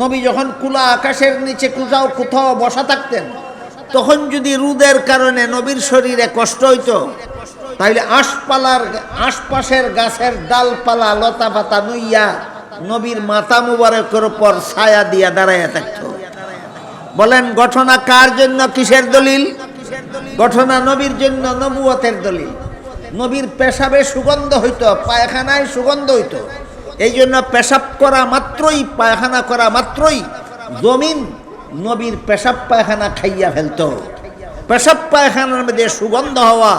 নবী যখন কুলা আকাশের নিচে কোথাও কোথাও বসা থাকতেন, তখন যদি রুদের কারণে নবীর শরীরে কষ্ট হইতো, তাইলে আশপালার আশপাশের গাছের ডালপালা লতা পাতা নুইয়া নবীর মাথা মুবারকের উপর ছায়া দিয়া দাঁড়াইয়া থাকত। বলেন, ঘটনা কার জন্য? কিসের দলিল? ঘটনা নবীর জন্য নবুয়তের দলিল। নবীর পেশাবে সুগন্ধ হইত, পায়খানায় সুগন্ধ হইতো। এই জন্য পেশাব করা মাত্রই, পায়খানা করা মাত্রই জমিন নবীর পেশাব পায়খানা খাইয়া ফেলতো। পেশাব পায়খানার মধ্যে সুগন্ধ হওয়া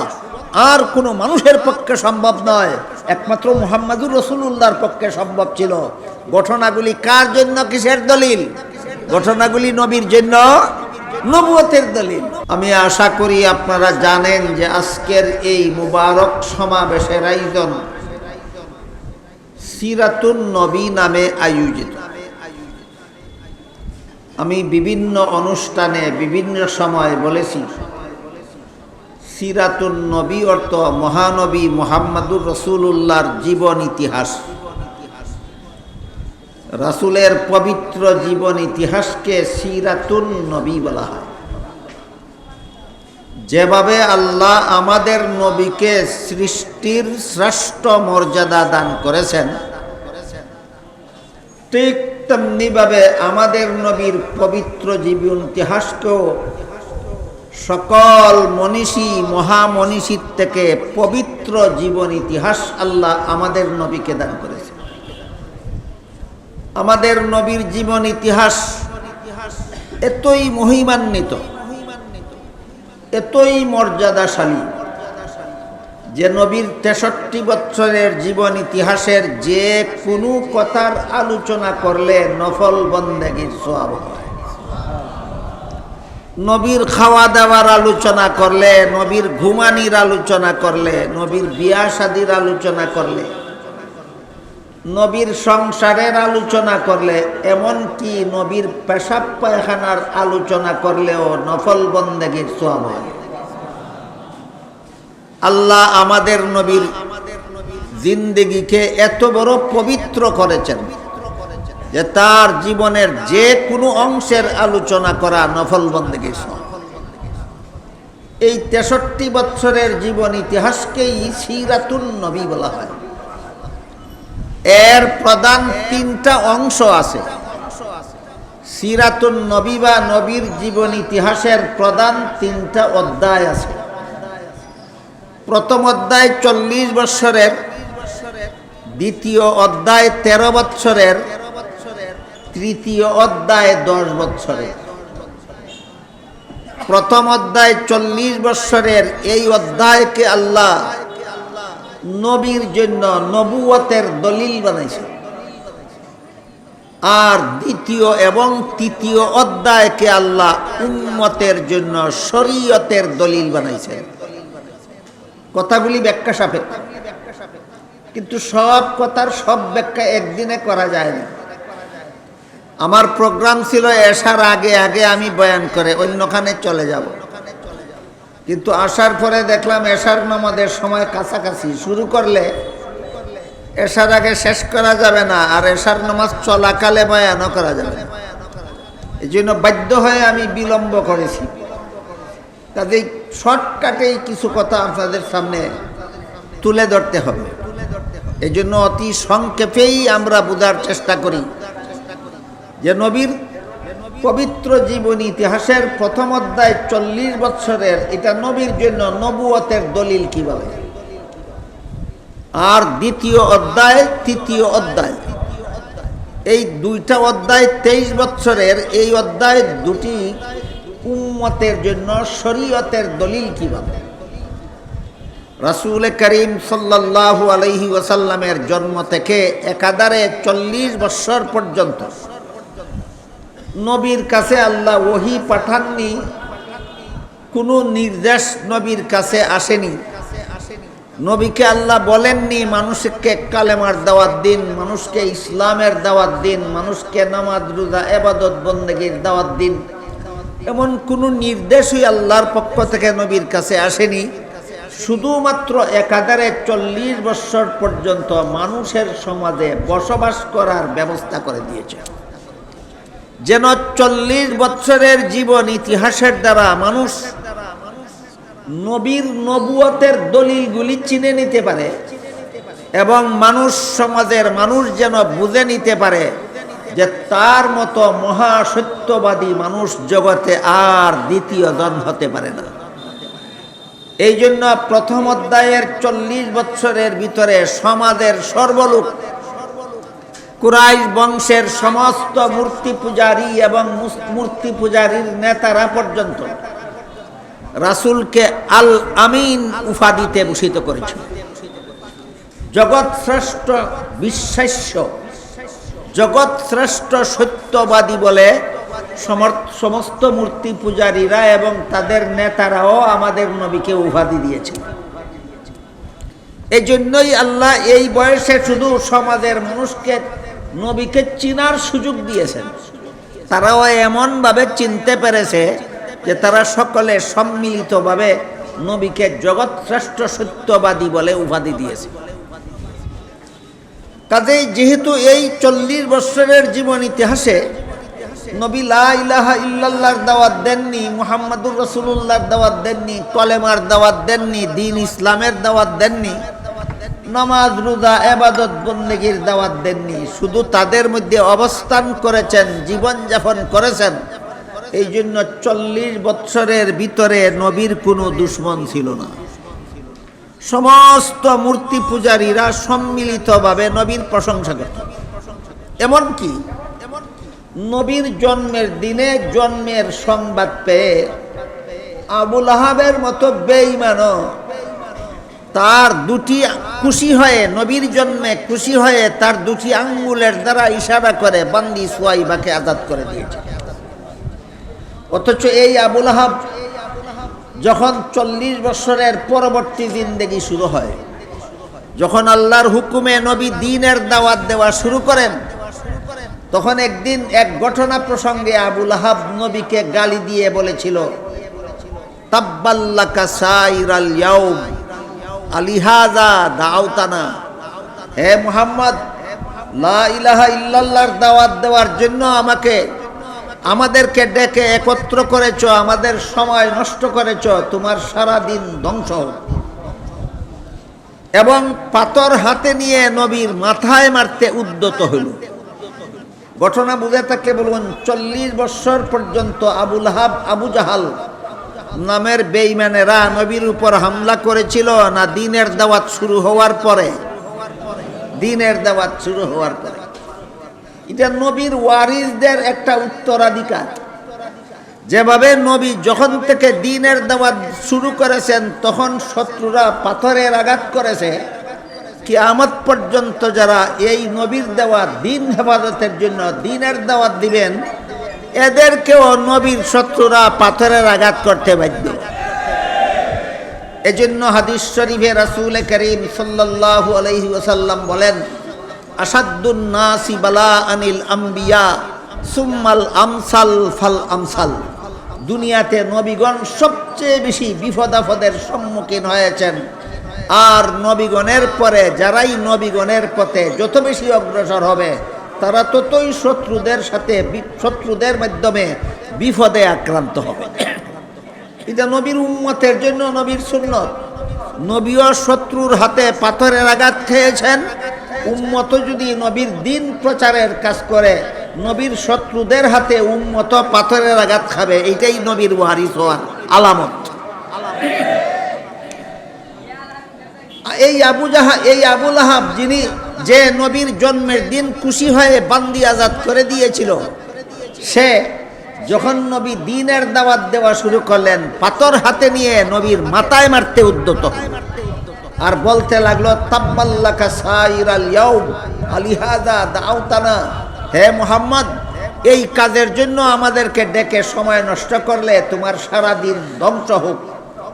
আর কোনো মানুষের পক্ষে সম্ভব নয়। একমাত্র মোহাম্মদুর রসুল্লাহর পক্ষে সম্ভব ছিল। ঘটনাগুলি কার জন্য, কিসের দলিল? ঘটনাগুলি নবীর জন্য, নবুয়তের দলিল। আমি আশা করি আপনারা জানেন যে আজকের এই মুবারক সমাবেশের আয়োজন সিরাতুন নবী নামে আয়োজিত। আমি বিভিন্ন অনুষ্ঠানে বিভিন্ন সময় বলেছি, সিরাতুন নবী অর্থ মহানবী মোহাম্মদুর রসুল্লাহর জীবন ইতিহাস। রাসুলের পবিত্র জীবন ইতিহাসকে সিরাতুন নবী বলা হয়। যেভাবে আল্লাহ আমাদের নবীকে সৃষ্টির শ্রেষ্ঠ মর্যাদা দান করেছেন, ঠিক তেমনিভাবে আমাদের নবীর পবিত্র জীবন ইতিহাসকেও সকল মনীষী, মহামনীষীর থেকে পবিত্র জীবন ইতিহাস আল্লাহ আমাদের নবীকে দান করেছে আমাদের নবীর জীবন ইতিহাস এতই মহিমান্বিত। এতই মর্যাদাশালী যে নবীর তেষট্টি বছরের জীবন ইতিহাসের যে কোনো কথার আলোচনা করলে নফল বন্দেগীর সোয়াব হয়। নবীর খাওয়া দাওয়ার আলোচনা করলে, নবীর ঘুমানির আলোচনা করলে, নবীর বিয়া শাদির আলোচনা করলে নবীর সংসারের আলোচনা করলে এমন কি নবীর পেশাব পায়খানার আলোচনা করলেও নফল বন্দেগীর সোয়াব হয়। আল্লাহ আমাদের নবীর জিন্দেগিকে এত বড় পবিত্র করেছেন যে তার জীবনের যে কোনো অংশের আলোচনা করা নফল বন্দেগীর সোয়াব এই তেষট্টি বৎসরের জীবন ইতিহাসকেই সিরাতুন নবী বলা হয়। এর প্রধান তিনটা অংশ আছে। সিরাতুন নবী বা নবীর জীবন ইতিহাসের প্রধান তিনটা অধ্যায় আছে। প্রথম অধ্যায় চল্লিশ বৎসরের, দ্বিতীয় অধ্যায় তেরো বৎসরের, তৃতীয় অধ্যায় দশ বৎসরের। প্রথম অধ্যায় চল্লিশ বৎসরের এই অধ্যায়কে আল্লাহ নবীর জন্য নবুয়তের দলিল বানাইছে। আর দ্বিতীয় এবং তৃতীয় অধ্যায়কে আল্লাহ উম্মতের জন্য শরীয়তের দলিল বানাইছে। কথাগুলি ব্যাখ্যা সাপেক্ষ। কিন্তু সব কথার সব ব্যাখ্যা একদিনে করা যায় না আমার প্রোগ্রাম ছিল এসার আগে আগে আমি বয়ান করে অন্যখানে চলে যাব। কিন্তু আসার পরে দেখলাম এশার নামাজের সময় কাছাকাছি। শুরু করলে এশার আগে শেষ করা যাবে না, আর এশার নামাজ চলাকালে বয়ানও করা যাবে এই জন্য বাধ্য হয়ে আমি বিলম্ব করেছি। কাজেই শর্টকাটেই কিছু কথা আপনাদের সামনে তুলে ধরতে হবে। এই জন্য অতি সংক্ষেপেই আমরা বোঝার চেষ্টা করি যে নবীর পবিত্র জীবনী ইতিহাসের প্রথম অধ্যায় চল্লিশ বৎসরের, এটা নবীর জন্য নবুয়তের দলিল কীভাবে আর দ্বিতীয় অধ্যায়, তৃতীয় অধ্যায়। এই দুইটা অধ্যায় তেইশ বৎসরের, এই অধ্যায় দুটি উম্মতের জন্য শরীয়তের দলিল কীভাবে রাসুল করিম সাল্লাল্লাহু আলহি ওয়াসাল্লামের জন্ম থেকে একাধারে চল্লিশ বৎসর পর্যন্ত নবীর কাছে আল্লাহ ওহি পাঠাননি, কোনো নির্দেশ নবীর কাছে আসেনি। নবীকে আল্লাহ বলেননি, মানুষকে কালেমার দাওয়াত দিন, মানুষকে ইসলামের দাওয়াত দিন, মানুষকে নামাজ, রোজা, এবাদত, বন্দেগীর দাওয়াত দিন। এমন কোনো নির্দেশই আল্লাহর পক্ষ থেকে নবীর কাছে আসেনি। শুধুমাত্র একাধারে চল্লিশ বৎসর পর্যন্ত মানুষের সমাজে বসবাস করার ব্যবস্থা করে দিয়েছে। যেন চল্লিশ বছরের জীবন ইতিহাসের দ্বারা মানুষ নবীর নবুয়তের দলিলগুলি চিনে নিতে পারে এবং মানুষ সমাজের মানুষ যেন বুঝে নিতে পারে যে তার মতো মহাসত্যবাদী মানুষ জগতে আর দ্বিতীয় জন হতে পারে না। এই জন্য প্রথম অধ্যায়ের চল্লিশ বৎসরের ভিতরে সমাজের সর্বলোক কুরাইশ বংশের সমস্ত মূর্তি পূজারী এবং মূর্তি পূজারীর নেতারা পর্যন্ত রাসুলকে আল আমিন উপাধিতে ভূষিত করেছিল জগৎ শ্রেষ্ঠ বিশ্বাস্য জগৎ শ্রেষ্ঠ সত্যবাদী বলে সমস্ত মূর্তি পূজারীরা এবং তাদের নেতারাও আমাদের নবীকে উপাধি দিয়েছে। এই জন্যই আল্লাহ এই বয়সে শুধু সমাজের মানুষকে নবীকে চিনার সুযোগ দিয়েছেন। তারাও এমনভাবে চিনতে পেরেছে যে তারা সকলে সম্মিলিতভাবে নবীকে জগৎ শ্রেষ্ঠ সত্যবাদী বলে উপাধি দিয়েছে। কাজেই যেহেতু এই চল্লিশ বৎসরের জীবন ইতিহাসে নবী লা ইলাহা ইল্লাল্লাহর দাওয়াত দেননি, মুহাম্মাদুর রসুল্লাহর দাওয়াত দেননি, কলেমার দাওয়াত দেননি, দিন ইসলামের দাওয়াত দেননি নামাজ, রোজা, এবাদত, বন্দেগীর দাওয়াত দেননি। শুধু তাদের মধ্যে অবস্থান করেছেন, জীবনযাপন করেছেন। এই জন্য চল্লিশ বৎসরের ভিতরে নবীর কোনো দুশ্মন ছিল না। সমস্ত মূর্তি পূজারীরা সম্মিলিতভাবে নবীর প্রশংসা করত। এমনকি নবীর জন্মের দিনে জন্মের সংবাদ পেয়ে আবুল আহাবের মতো বেঈমানও তার দুটি খুশি হয়ে, নবীর জন্মে খুশি হয়ে তার দুটি আঙ্গুলের দ্বারা ইশারা করে বান্দি সুয়াইবাকে আজাদ করে দিয়েছে। অথচ এই আবুল আহাব যখন চল্লিশ বছরের পরবর্তী জিন্দেগি শুরু হয়, যখন আল্লাহর হুকুমে নবী দিনের দাওয়াত দেওয়া শুরু করেন, তখন একদিন এক ঘটনা প্রসঙ্গে আবুল আহাব নবীকে গালি দিয়ে বলেছিল, তাব্বাল্লাকা সাইরাল ইয়াউম। আলিহাজা দাউতানা হে মুহাম্মদ, লা ইলাহা ইল্লাল্লাহর দাওয়াত দেওয়ার জন্য আমাকে, আমাদেরকে ডেকে একত্র করেছ, আমাদের সময় নষ্ট করেছ, তোমার সারা দিন ধ্বংস। এবং পাথর হাতে নিয়ে নবীর মাথায় মারতে উদ্যত হইল ঘটনা বুঝে থাকলে বলুন চল্লিশ বছর পর্যন্ত আবুল হাব, আবু জাহাল নামের বেইমানেরা নবীর উপর হামলা করেছিল না দিনের দাওয়াত শুরু হওয়ার পরে? দিনের দাওয়াত শুরু হওয়ার পরে। এটা নবীর ওয়ারিসদের একটা উত্তরাধিকার। যেভাবে নবী যখন থেকে দিনের দাওয়াত শুরু করেছেন, তখন শত্রুরা পাথরের আঘাত করেছে। কি কিয়ামত পর্যন্ত যারা এই নবীর দেওয়া দিন হেফাজতের জন্য দিনের দাওয়াত দিবেন এদেরকেও নবীর শত্রুরা পাথরের আঘাত করতে বাধ্য। এজন্য হাদিস শরীফে রাসূল করিম আলাইহি ওয়াসাল্লাম বলেন আসাদুন নাসি বালা আনিল আম্বিয়া, সুম্মাল আমসাল ফাল আমসাল। দুনিয়াতে নবীগণ সবচেয়ে বেশি বিপদাফদের সম্মুখীন হয়েছেন। আর নবীগণের পরে, যারাই নবীগণের পথে যত বেশি অগ্রসর হবে তারা ততই শত্রুদের সাথে শত্রুদের মাধ্যমে বিপদে আক্রান্ত হবে। এটা নবীর উম্মতের জন্য নবীর সুন্নত। নবীও শত্রুর হাতে পাথরের আঘাত খেয়েছেন। উম্মত যদি নবীর দিন প্রচারের কাজ করে, নবীর শত্রুদের হাতে উম্মত পাথরের আঘাত খাবে, এইটাই নবীর ওয়ারিস হওয়ার আলামত। এই আবু জাহা এই আবুল আহাব যিনি যে নবীর জন্মের দিন খুশি হয়ে বান্দি আজাদ করে দিয়েছিল, সে যখন নবী দিনের দাওয়াত দেওয়া শুরু করলেন, পাথর হাতে নিয়ে নবীর মাথায় মারতে উদ্যত। আর বলতে লাগল হে মোহাম্মদ, এই কাজের জন্য আমাদেরকে ডেকে সময় নষ্ট করলে তোমার সারা দিন ধ্বংস হোক।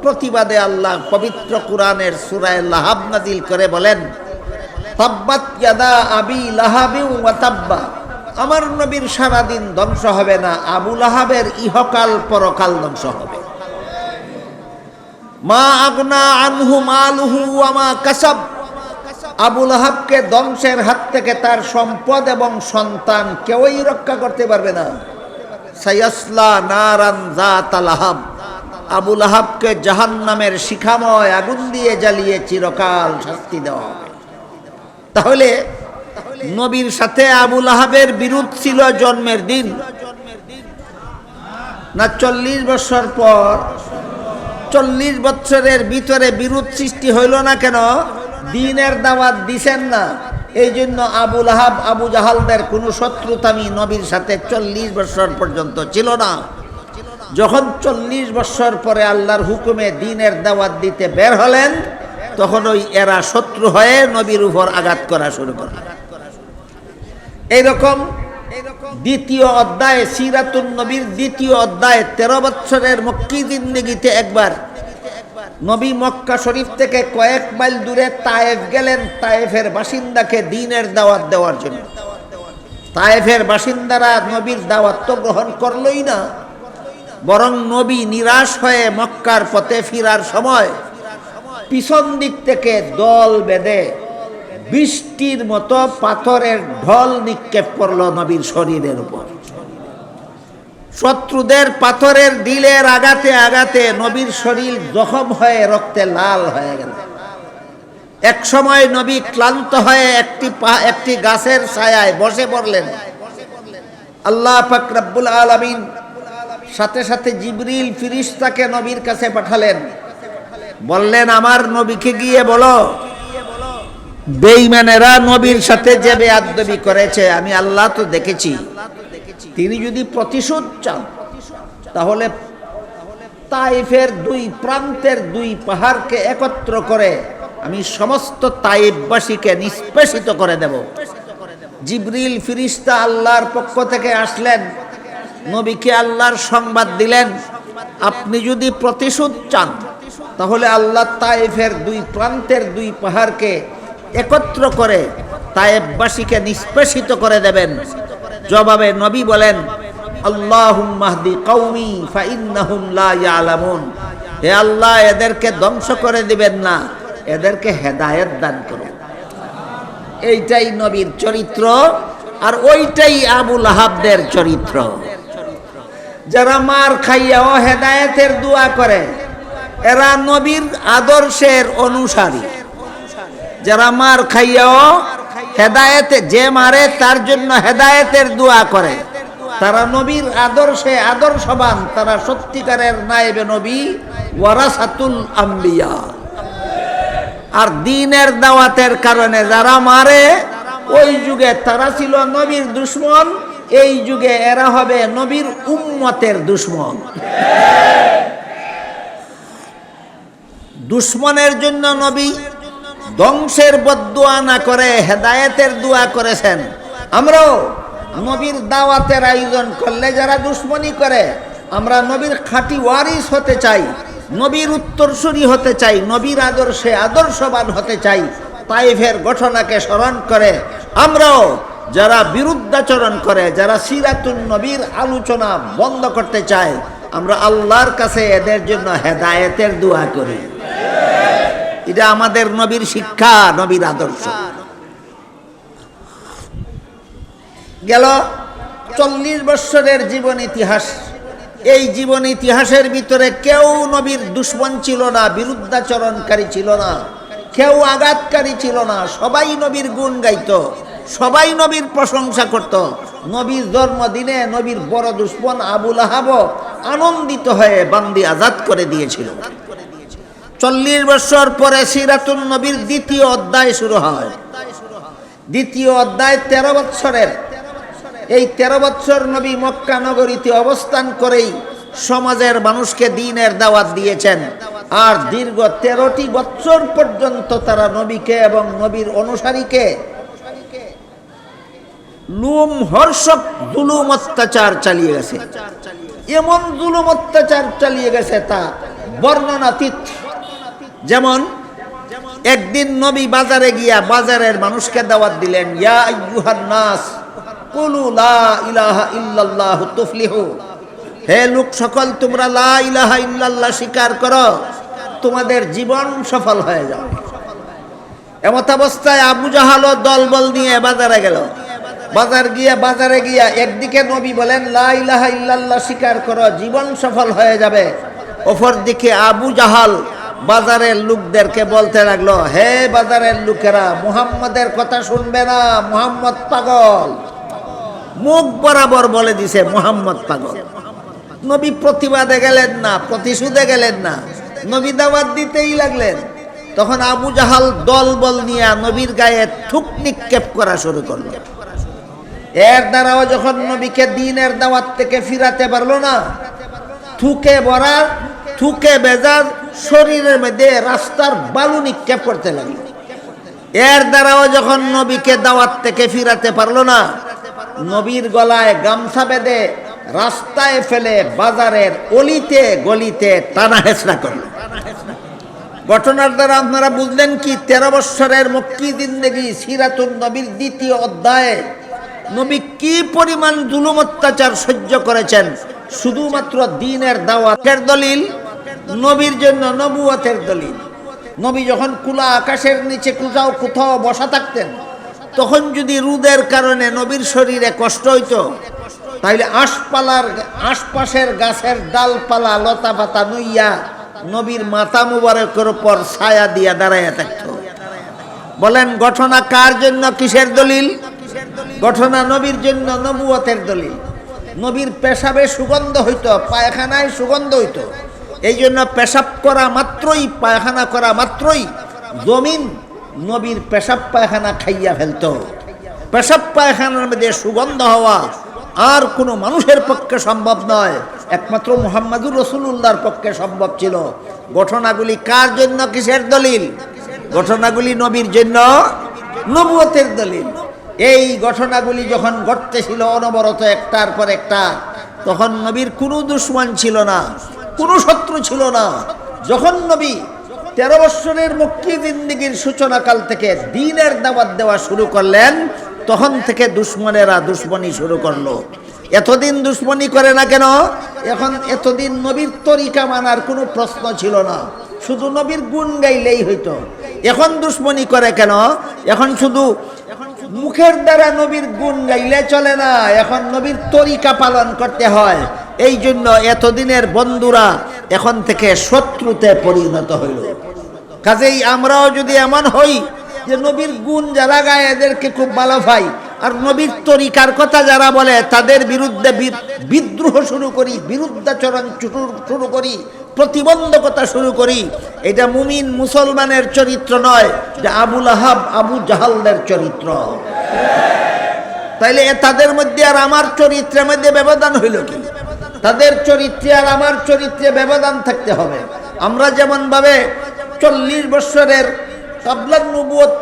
প্রতিবাদে আল্লাহ পবিত্র কোরআনের সুরায় লাহাব নাজিল করে বলেন তাব্বাত আমার নবীর সারাদিন ধ্বংস হবে না, আবু লাহাবের ইহকাল পরকাল ধ্বংস হবে। মা আগনা আনহু মালুহু ওয়া মা কাসাব। আবুল আহাবকে ধ্বংসের হাত থেকে তার সম্পদ এবং সন্তান কেউই রক্ষা করতে পারবে না। সাইয়াসলা নারান জাত আলাহাব আবুল আহাবকে জাহান্নামের শিখাময় আগুন দিয়ে জ্বালিয়ে চিরকাল শাস্তি দেওয়া হবে। তাহলে নবীর সাথে আবুল আহাবের বিরোধ ছিল জন্মের দিন। না চল্লিশ বছর পর, চল্লিশ বছরের ভিতরে বিরোধ সৃষ্টি হইল না কেন? দিনের দাওয়াত দিছেন না। এই জন্য আবুল আহাব আবু জাহালদের কোনো শত্রুতামি নবীর সাথে চল্লিশ বছর পর্যন্ত ছিল না। যখন চল্লিশ বছর পরে আল্লাহর হুকুমে দিনের দাওয়াত দিতে বের হলেন তখন ওই এরা শত্রু হয়ে নবীর উপর আঘাত করা শুরু করে। এইরকম দ্বিতীয় অধ্যায়ে সিরাতুন নবীর দ্বিতীয় অধ্যায়ে তেরো বছরের মক্কি জিন্দিগিতে একবার নবী মক্কা শরীফ থেকে কয়েক মাইল দূরে তায়েফ গেলেন, তায়েফের বাসিন্দাকে দিনের দাওয়াত দেওয়ার জন্য। তায়েফের বাসিন্দারা নবীর দাওয়াত তো গ্রহণ করলই না, বরং নবী নিরাশ হয়ে মক্কার পথে ফিরার সময় পিছন দিক থেকে দল বেঁধে বৃষ্টির মতো পাথরের ঢল নিক্ষেপ করল নবীর শরীরের উপর। শত্রুদের পাথরের দিলের আঘাতে আঘাতে নবীর শরীর জখম হয়ে রক্তে লাল হয়ে গেল। এক সময় নবী ক্লান্ত হয়ে একটি একটি গাছের ছায়ায় বসে পড়লেন। আল্লাহ পাক রব্বুল আলামিন সাথে সাথে জিবরিল ফিরিস্তাকে নবীর কাছে পাঠালেন। বললেন, আমার নবীকে গিয়ে বলো। বেঈমানেরা নবীর সাথে যে বেয়াদবি করেছে, আমি আল্লাহ তো দেখেছি। তিনি যদি প্রতিশোধ চান, তাহলে তাইফের দুই প্রান্তের দুই পাহাড়কে একত্র করে আমি সমস্ত তাইফবাসীকে নিষ্পেষিত করে দেব। জিবরিল ফিরিস্তা আল্লাহর পক্ষ থেকে আসলেন। নবীকে আল্লাহর সংবাদ দিলেন, আপনি যদি প্রতিশোধ চান তাহলে আল্লাহ তায়েফের দুই প্রান্তের দুই পাহাড়কে একত্র করে তায়েববাসীকে নিষ্পেষিত করে দেবেন। জবাবে নবী বলেন আল্লাহ মাহদি কৌমি ফাইন্নাহুম লা ইয়ালামুন। হে আল্লাহ, এদেরকে ধ্বংস করে দিবেন না, এদেরকে হেদায়েত দান করুন। এইটাই নবীর চরিত্র আর ওইটাই আবুল আহাবদের চরিত্র। যারা মার খাইয়া খাইয়াও হেদায়েতের দোয়া করে এরা নবীর আদর্শের অনুসারী। যারা মার খাইয়াও হেদায়েতে, যে মারে তার জন্য হেদায়েতের দোয়া করে। তারা নবীর আদর্শে আদর্শবান, তারা সত্যিকারের নায়েবে নবী, ওয়ারাসাতুল আম্বিয়া আর দিনের দাওয়াতের কারণে যারা মারে, ওই যুগে তারা ছিল নবীর দুশ্মন, এই যুগে এরা হবে নবীর উম্মতের দুশ্মন। দুশ্মনের জন্য নবী ধ্বংসের বদুয়া না করে হেদায়েতের দোয়া করেছেন। আমরাও নবীর দাওয়াতের আয়োজন করলে যারা দুশ্মনী করে, আমরা নবীর খাঁটি ওয়ারিস হতে চাই, নবীর উত্তরসূরি হতে চাই, নবীর আদর্শে আদর্শবান হতে চাই, তাইফের ঘটনাকে স্মরণ করে আমরাও যারা বিরুদ্ধাচরণ করে, যারা সিরাতুন নবীর আলোচনা বন্ধ করতে চায় আমরা আল্লাহর কাছে এদের জন্য হেদায়েতের দোয়া করি। এটা আমাদের নবীর শিক্ষা, নবীর আদর্শ। গেল চল্লিশ বৎসরের জীবন ইতিহাস। এই জীবন ইতিহাসের ভিতরে কেউ নবীর দুশ্মন ছিল না, বিরুদ্ধাচরণকারী ছিল না, কেউ আঘাতকারী ছিল না। সবাই নবীর গুণ গাইত, সবাই নবীর প্রশংসা করত। নবীর জন্মদিনে নবীর বড় দুশ্মন আবুল আহাব আনন্দিত হয়ে বান্দি আজাদ করে দিয়েছিল। চল্লিশ বছর পরে সিরাতুল নবীর দ্বিতীয় অধ্যায় শুরু হয়। দ্বিতীয় অধ্যায় তেরো বৎসরের। এই তেরো বৎসর নবী মক্কা নগরীতে অবস্থান করেই সমাজের মানুষকে দিনের দাওয়াত দিয়েছেন। আর দীর্ঘ তেরোটি বৎসর পর্যন্ত তারা নবীকে এবং নবীর অনুসারীকে লুম হর্ষক জুলুম অত্যাচার চালিয়ে গেছে। এমন জুলুম অত্যাচার চালিয়ে গেছে তা বর্ণনাতীত যেমন, একদিন নবী বাজারে গিয়া বাজারের মানুষকে দাওয়াত দিলেন, ইয়া আইয়ুহান নাস, কুলু লা ইলাহা ইল্লাল্লাহ তুফলিহু। হে লোক সকল, তোমরা লা ইলাহা ইল্লাল্লাহ স্বীকার করো, তোমাদের জীবন সফল হয়ে যাবে। এমত অবস্থায় আবু জাহালও দলবল নিয়ে বাজারে গেল। বাজার গিয়া, বাজারে গিয়া একদিকে নবী বলেন, লা ইলাহা ইল্লাল্লাহ স্বীকার করো, জীবন সফল হয়ে যাবে। অপর দিকে আবু জাহাল বাজারের লোকদেরকে বলতে লাগল, হে বাজারের লোকেরা, মুহাম্মদের কথা শুনবে না, মুহাম্মদ পাগল। মুখ বরাবর বলে দিছে, মুহাম্মদ পাগল। নবী প্রতিবাদে গেলেন না, প্রতিশোধে গেলেন না, নবী দাওয়াত দিতেই লাগলেন। তখন আবু জাহাল দল বল নিয়ে নবীর গায়ে থুক নিক্ষেপ করা শুরু করল। এর দ্বারাও যখন নবীকে দিনের দাওয়াত থেকে ফিরাতে পারল না, থুকে ভরা থুকে বেজার শরীরের মধ্যে রাস্তার বালু নিক্ষেপ করতে লাগল। এর দ্বারাও যখন নবীকে দাওয়াত থেকে ফিরাতে পারল না, নবীর গলায় গামছা বেঁধে রাস্তায় ফেলে বাজারের অলিতে গলিতে টানা হেঁচড়া করল। ঘটনার দ্বারা আপনারা বুঝলেন কি, তেরো বৎসরের মক্কি জিন্দেগি সিরাতুন নবীর দ্বিতীয় অধ্যায়ে নবী কি পরিমাণ জুলুম অত্যাচার সহ্য করেছেন? শুধুমাত্র দিনের দাওয়াতের দলিল? নবীর জন্য নবুয়তের দলিল। নবী যখন কুলা আকাশের নিচে কোথাও কোথাও বসা থাকতেন, তখন যদি রুদের কারণে নবীর শরীরে কষ্ট হইত তাহলে আশপালার আশপাশের গাছের ডালপালা লতা পাতা নইয়া নবীর মাথা মুবারকের উপর ছায়া দিয়া দাঁড়াইয়া থাকতো। বলেন, ঘটনা কার জন্য কিসের দলিল? ঘটনা নবীর জন্য নবুয়তের দলিল। নবীর পেশাবে সুগন্ধ হইতো, পায়খানায় সুগন্ধ হইতো। এই জন্য পেশাব করা মাত্রই, পায়খানা করা মাত্রই জমিন নবীর পেশাব পায়খানা খাইয়া ফেলত। পেশাব পায়খানার মধ্যে সুগন্ধ হওয়া আর কোনো মানুষের পক্ষে সম্ভব নয়। একমাত্র মোহাম্মদুর রসুল্লাহর পক্ষে সম্ভব ছিল। ঘটনাগুলি কার জন্য কিসের দলিল? ঘটনাগুলি নবীর জন্য নবুয়তের দলিল। এই ঘটনাগুলি যখন ঘটতেছিল অনবরত একটার পর একটা, তখন নবীর কোনো দুশ্মন ছিল না, কোনো শত্রু ছিল না। যখন নবী তেরো বৎসরের মুক্তি জিন্দিগির সূচনাকাল থেকে দিনের দাওয়াত দেওয়া শুরু করলেন, তখন থেকে দুশ্মনেরা দুশ্মনী শুরু করল। এতদিন দুশ্মনী করে না কেন? এখন এতদিন নবীর তরিকা মানার কোনো প্রশ্ন ছিল না। শুধু নবীর গুণ গাইলেই হইতো। এখন দুশ্মনী করে কেন? এখন শুধু মুখের দ্বারা নবীর গুণ গাইলে চলে না। এখন নবীর তরিকা পালন করতে হয়। এই জন্য এতদিনের বন্ধুরা এখন থেকে শত্রুতে পরিণত হইল। কাজেই আমরাও যদি এমন হই যে নবীর গুণ যারা গায়, এদেরকে খুব ভালো পাই। আর নবীর তরিকার কথা যারা বলে, তাদের বিরুদ্ধে বিদ্রোহ শুরু করি, বিরুদ্ধাচরণ শুরু করি। প্রতিবন্ধকতা শুরু করি। এটা মুমিন মুসলমানের চরিত্র নয় যে আবুল আহাব আবু জাহালদের চরিত্র। তাইলে তাদের মধ্যে আর আমার চরিত্রের মধ্যে ব্যবধান হইল কি? তাদের চরিত্রে আর আমার চরিত্রে ব্যবধান থাকতে হবে। আমরা যেমন ভাবে চল্লিশ বৎসরের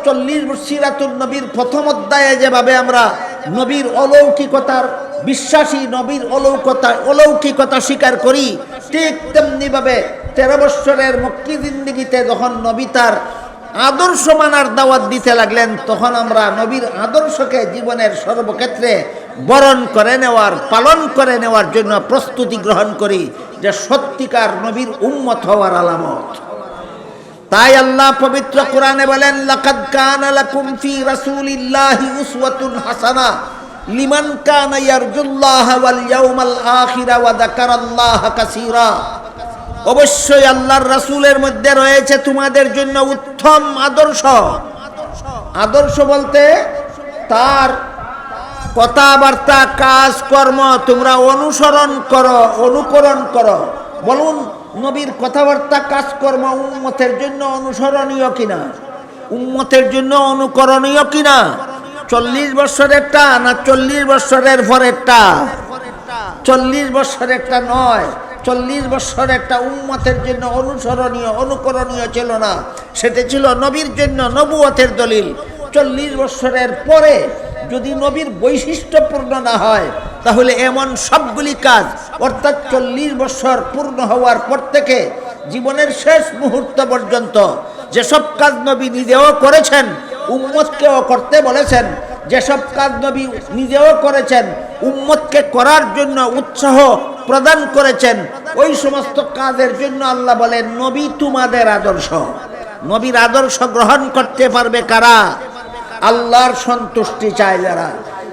চল্লিশ সিরাতুল নবীর প্রথম অধ্যায়ে যেভাবে আমরা নবীর অলৌকিকতার বিশ্বাসী, নবীর অলৌকতা, অলৌকিকতা স্বীকার করি ঠিক তেমনিভাবে তেরো বৎসরের মক্কি জিন্দিগিতে যখন নবী তার আদর্শ মানার দাওয়াত দিতে লাগলেন, তখন আমরা নবীর আদর্শকে জীবনের সর্বক্ষেত্রে বরণ করে নেওয়ার, পালন করে নেওয়ার জন্য প্রস্তুতি গ্রহণ করি যে সত্যিকার নবীর উম্মত হওয়ার আলামত। তাই আল্লাহ পবিত্র কোরআনে বলেন, লাকাদ কানা লাকুম ফি রাসূলিল্লাহি উসওয়াতুন হাসানা। লিমান কানা ইয়ারজুল্লাহ ওয়াল ইয়াউমাল আখিরা ওয়া যাকারাল্লাহ কাসীরা। অবশ্যই আল্লাহর রাসূলের মধ্যে রয়েছে তোমাদের জন্য উত্তম আদর্শ। আদর্শ বলতে তার কথাবার্তা, কাজকর্ম, তোমরা অনুসরণ করো, অনুকরণ করো। বলুন, নবীর কথাবার্তা, কাজকর্ম উম্মতের জন্য অনুসরণীয় কিনা? উম্মতের জন্য অনুকরণীয় কিনা? চল্লিশ বৎসরেরটা না চল্লিশ বৎসরের পরেরটা? চল্লিশ বৎসরেরটা নয়, চল্লিশ বৎসর একটা উম্মতের জন্য অনুসরণীয়, অনুকরণীয় ছিল না। সেটা ছিল নবীর জন্য নবুয়তের দলিল। চল্লিশ বৎসরের পরে যদি নবীর বৈশিষ্ট্যপূর্ণ না হয়, তাহলে এমন সবগুলি কাজ, অর্থাৎ চল্লিশ বৎসর পূর্ণ হওয়ার পর থেকে জীবনের শেষ মুহূর্ত পর্যন্ত যেসব কাজ নবী নিজেও করেছেন উম্মতকেও করতে বলেছেন। যেসব কাজ নবী নিজেও করেছেন, উম্মতকে করার জন্য উৎসাহ প্রদান করেছেন, ওই সমস্ত কাজের জন্য আল্লাহ বলেন, নবী তোমাদের আদর্শ। নবীর আদর্শ গ্রহণ করতে পারবে কারা? আল্লাহর সন্তুষ্টি চায় যারা।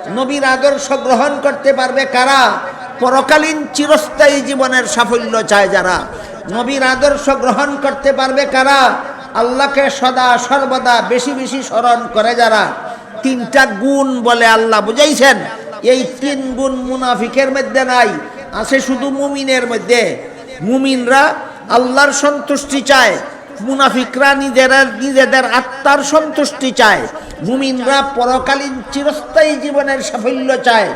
নবীর আদর্শ গ্রহণ করতে পারবে কারা? পরকালীন চিরস্থায়ী জীবনের সাফল্য চায় যারা। নবীর আদর্শ গ্রহণ করতে পারবে কারা? আল্লাহকে সদা সর্বদা বেশি বেশি স্মরণ করে যারা, তিনটা গুণ বলে আল্লাহ বুঝাইছেন। এই তিন গুণ মুনাফিকের মধ্যে নাই, আছে শুধু মুমিনের মধ্যে। মুমিনরা আল্লাহর সন্তুষ্টি চায়, মুনাফিকরা নিজেরা নিজেদের আত্মার সন্তুষ্টি চায়। মুমিনরা পরকালীন চিরস্থায়ী জীবনের সাফল্য চায়।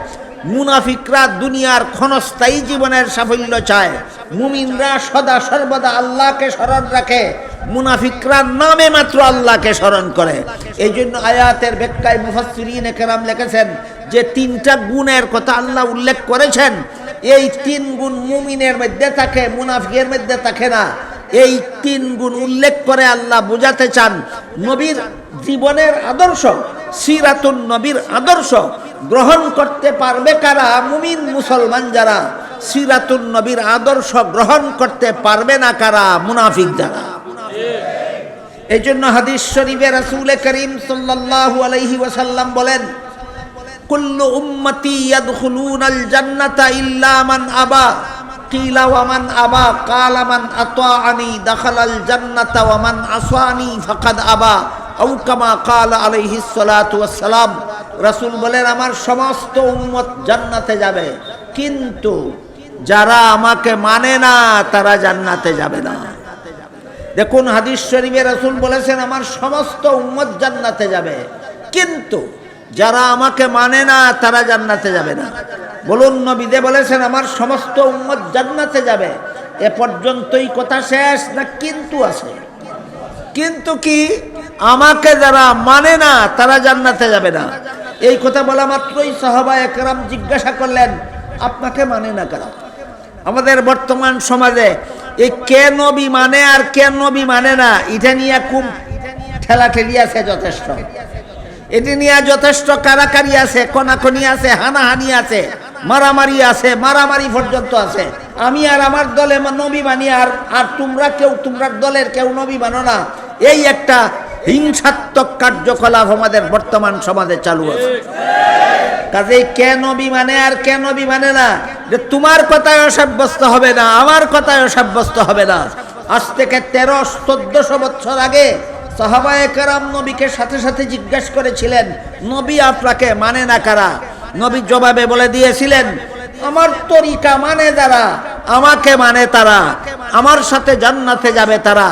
মুনাফিকরা দুনিয়ার ক্ষণস্থায়ী জীবনের সাফল্য চায়। মুমিনরা সদা সর্বদা আল্লাহকে স্মরণ রাখে। মুনাফিকরা নামে মাত্র আল্লাহকে স্মরণ করে। এই জন্য আয়াতের ব্যাখ্যায় মুফাসসিরিন কেরাম লিখেছেন যে তিনটা গুণের কথা আল্লাহ উল্লেখ করেছেন। এই তিন গুণ মুমিনের মধ্যে থাকে, মুনাফিকের মধ্যে থাকে না। এই তিন গুণ উল্লেখ করে আল্লাহ বোঝাতে চান নবীর জীবনের আদর্শ, সিরাতুন নবীর আদর্শ গ্রহণ করতে পারবে কারা? মুমিন মুসলমান যারা সিরাতুন নবীর আদর্শ গ্রহণ করতে পারবে না কারা? মুনাফিক যারা। এই জন্য হাদিস শরীফে রাসূল করিম সাল্লাল্লাহু আলাইহি ওয়াসাল্লাম বলেন, কুল্লু উম্মতি ইয়াদখুলুনাল জান্নাতা ইল্লা মান আবা। কিলা ওয়া মান আবা, কালা মান আতাআনি দাখালাল জান্নাতা ওয়া মান আসানি ফাকাদ আবা। আও কামা কালা আলাইহিস সালাতু ওয়াস সালাম রাসূল বলেন, আমার সমস্ত উম্মত জান্নাতে যাবে, কিন্তু যারা আমাকে মানে না, তারা জান্নাতে যাবে না। দেখুন হাদিস শরীফে রাসূল বলেছেন, আমার সমস্ত উম্মত জান্নাতে যাবে। কিন্তু যারা আমাকে মানে না, তারা জান্নাতে যাবে না। বলুন, নবীদে বলেছেন, আমার সমস্ত উম্মত জান্নাতে যাবে। এ পর্যন্তই কথা শেষ না কিন্তু আছে? কিন্তু কি আমাকে যারা মানে না, তারা জান্নাতে যাবে না? এই কথা বলা মাত্রই সাহাবা একরাম জিজ্ঞাসা করলেন, আপনাকে মানে না কারা? আমাদের বর্তমান সমাজে এই কে নবী মানে আর কে নবী মানে না? এটা নিয়ে খুব ঠেলাঠেলি আছে যথেষ্ট। এটি নিয়ে যথেষ্ট কারাকারি আছে, কনাকনি আছে, হানাহানি আছে, মারামারি আছে, মারামারি পর্যন্ত আছে। আমি আর আমার দলে নবী মানি আর আর তোমরা কেউ, তোমরা দলের কেউ নবী মানো না। এই একটা হিংসাত্মক কার্যকলাপ আমাদের বর্তমান সমাজে চালু আছে। কাজেই কে নবী মানে আর কে নবী মানে না? যে তোমার কথায় সাব্যস্ত হবে না, আমার কথায় সাব্যস্ত হবে না। আজ থেকে তেরো, চোদ্দশো বছর আগে সাহাবায়ে কারাম নবীকে সাথে সাথে জিজ্ঞাসা করেছিলেন, নবী আপনাকে মানে না কারা? নবী জবাবে বলে দিয়েছিলেন, আমার তরিকা মানে যারা, আমাকে মানে তারা, আমার সাথে জান্নাতে যাবে তারা,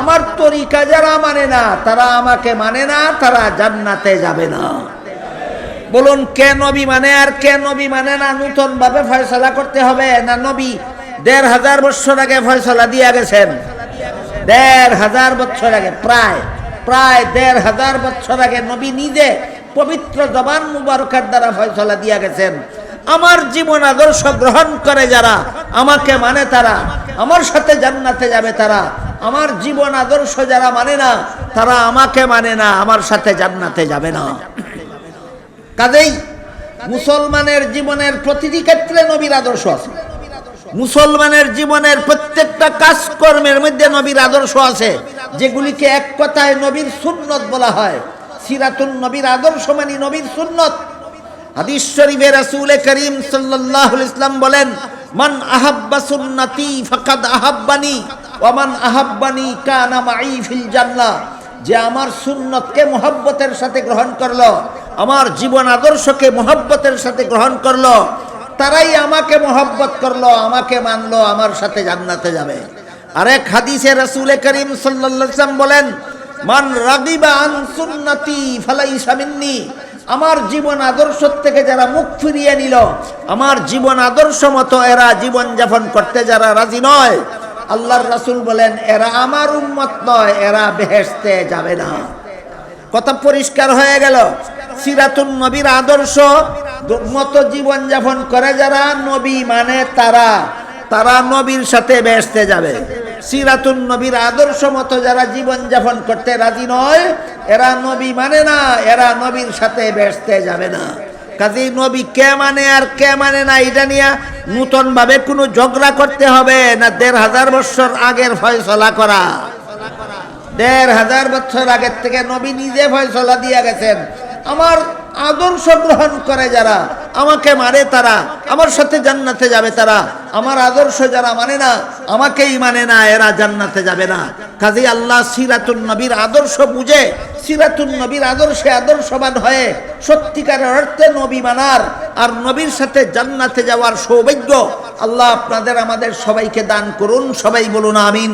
আমার তরিকা যারা মানে না, তারা আমাকে মানে না, তারা জান্নাতে যাবে না। বলুন, কে নবী মানে আর কে নবী মানে না নূতন ভাবে ফয়সলা করতে হবে? না নবী? দেড় হাজার বছর আগে ফয়সলা দিয়ে গেছেন। দেড় হাজার বছর আগে, প্রায় প্রায় দেড় হাজার বছর আগে নবী নিজে পবিত্র জবান মুবারকার দ্বারা ফয়সলা দিয়ে গেছেন। আমার জীবন আদর্শ গ্রহণ করে যারা, আমাকে মানে তারা, আমার সাথে জান্নাতে যাবে তারা, আমার জীবন আদর্শ যারা মানে না, তারা আমাকে মানে না, আমার সাথে জান্নাতে যাবে না। কাজেই মুসলমানের জীবনের প্রতিটি ক্ষেত্রে নবীর আদর্শ আছে। মুসলমানের জীবনের প্রত্যেকটা কাজকর্মের মধ্যে নবীর আদর্শ আছে, যেগুলিকে এক কথায় নবীর সুন্নত বলা হয়। সিরাতুন নবীর আদর্শ মানে নবীর সুন্নত। হাদিস শরীফে করিম সাল্লাল্লাহু ইসলাম বলেন, মান আহাব্বা সুন্নতি ফাকাদ আহাব্বানি, ওয়া মান আহাব্বানি কানা মাই ফিল জান্নাহ। যে আমার সুন্নতকে মোহব্বতের সাথে গ্রহণ করল আমার জীবন আদর্শকে, মহব্বতের সাথে গ্রহণ করল। তারাই আমাকে মহব্বত করল, আমাকে মানলো, আমার সাথে জান্নাতে যাবে। আরেক হাদিসে রাসূল করিম ওয়াসাল্লাম বলেন, মান রাগিবা সুন্নতি আমার জীবন আদর্শ থেকে যারা মুখ ফিরিয়ে নিল, আমার জীবন আদর্শ মতো এরা জীবন যাপন করতে যারা রাজি নয়, আল্লাহর রাসূল বলেন, এরা আমার উম্মত নয়, এরা বেহেশতে যাবে না। কথা পরিষ্কার হয়ে গেল। সিরাতুন নবীর আদর্শ মতো জীবন যাপন করে যারা, নবী মানে তারা। তারা নবীর সাথে বেসতে যাবে। সিরাতুন নবীর আদর্শ মতো যারা জীবন যাপন করতে রাজি নয়, এরা নবী মানে না, এরা নবীর সাথে বেসতে যাবে না। কাজে নবী কে মানে আর কে মানে না, এটা নিয়ে নূতন ভাবে কোনো ঝগড়া করতে হবে না, দেড় হাজার বছর আগের ফয়সলা করা। দেড় হাজার বছর আগের থেকে নবী নিজে ফয়সলা দিয়ে গেছেন। আমার আদর্শ গ্রহণ করে যারা, আমাকে মারে তারা, আমার সাথে জান্নাতে যাবে তারা, আমার আদর্শ যারা মানে না, আমাকেই মানে না, এরা জান্নাতে যাবে না। কাজী আল্লাহ সিরাতুল নবীর আদর্শ বুঝে সিরাতুল নবীর আদর্শে আদর্শবান হয়ে সত্যিকার অর্থে নবী মানার আর নবীর সাথে জান্নাতে যাওয়ার সৌভাগ্য আল্লাহ আপনাদের, আমাদের সবাইকে দান করুন, সবাই বলুন আমিন।